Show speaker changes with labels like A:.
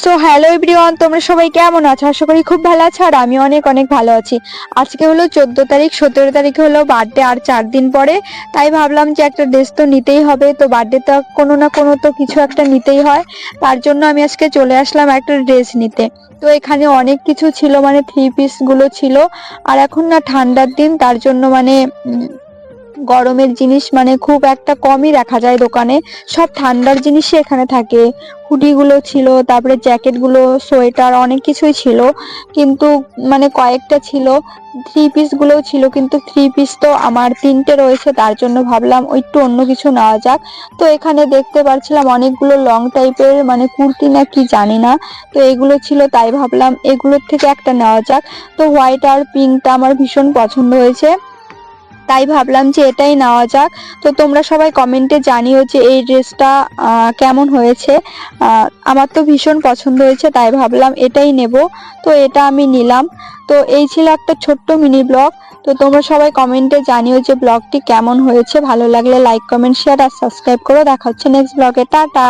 A: So hello everyone তোমরা সবাই কেমন আছো? আশা করি খুব ভালো আছো আর আমি অনেক অনেক ভালো আছি। আজকে হলো চোদ্দ তারিখ, সতেরো তারিখে হলো বার্থডে আর চার দিন পরে। তাই ভাবলাম যে একটা ড্রেস তো নিতেই হবে, তো বার্থডে তো কোনো না কোনো তো কিছু একটা নিতেই হয়। তার জন্য আমি আজকে চলে আসলাম একটা ড্রেস নিতে। তো এখানে অনেক কিছু ছিল মানে থ্রি পিসগুলো ছিল। আর এখন না ঠান্ডার দিন, তার জন্য মানে গরমের জিনিস মানে খুব একটা কমই দেখা যায় দোকানে। সব ঠান্ডার জিনিসই এখানে থাকে। হুডিগুলো ছিল, তারপরে জ্যাকেটগুলো, সোয়েটার অনেক কিছুই ছিল। কিন্তু মানে কয়েকটা ছিল থ্রি পিসগুলোও ছিল, কিন্তু থ্রি পিস তো আমার তিনটে রয়েছে, তার জন্য ভাবলাম একটু অন্য কিছু নেওয়া যাক। তো এখানে দেখতে পাচ্ছিলাম অনেকগুলো লং টাইপের মানে কুর্তি না কি জানি না। তো এগুলো ছিল, তাই ভাবলাম এগুলোর থেকে একটা নেওয়া যাক। তো হোয়াইট আর পিঙ্কটা আমার ভীষণ পছন্দ হয়েছে। তাই ভাবলাম যে এটাই নেওয়া যাক। তো তোমরা সবাই কমেন্টে জানিও যে এই ড্রেসটা কেমন হয়েছে। আমার তো ভীষণ পছন্দ হয়েছে, তাই ভাবলাম এটাই নেব। তো এটা আমি নিলাম। তো এই ছিল একটা ছোট্ট মিনি ব্লগ তো তোমরা সবাই কমেন্টে জানিও যে ব্লগটি কেমন হয়েছে। ভালো লাগলে লাইক কমেন্ট শেয়ার আর সাবস্ক্রাইব করো। দেখা হচ্ছে নেক্সট ব্লগে টাটা!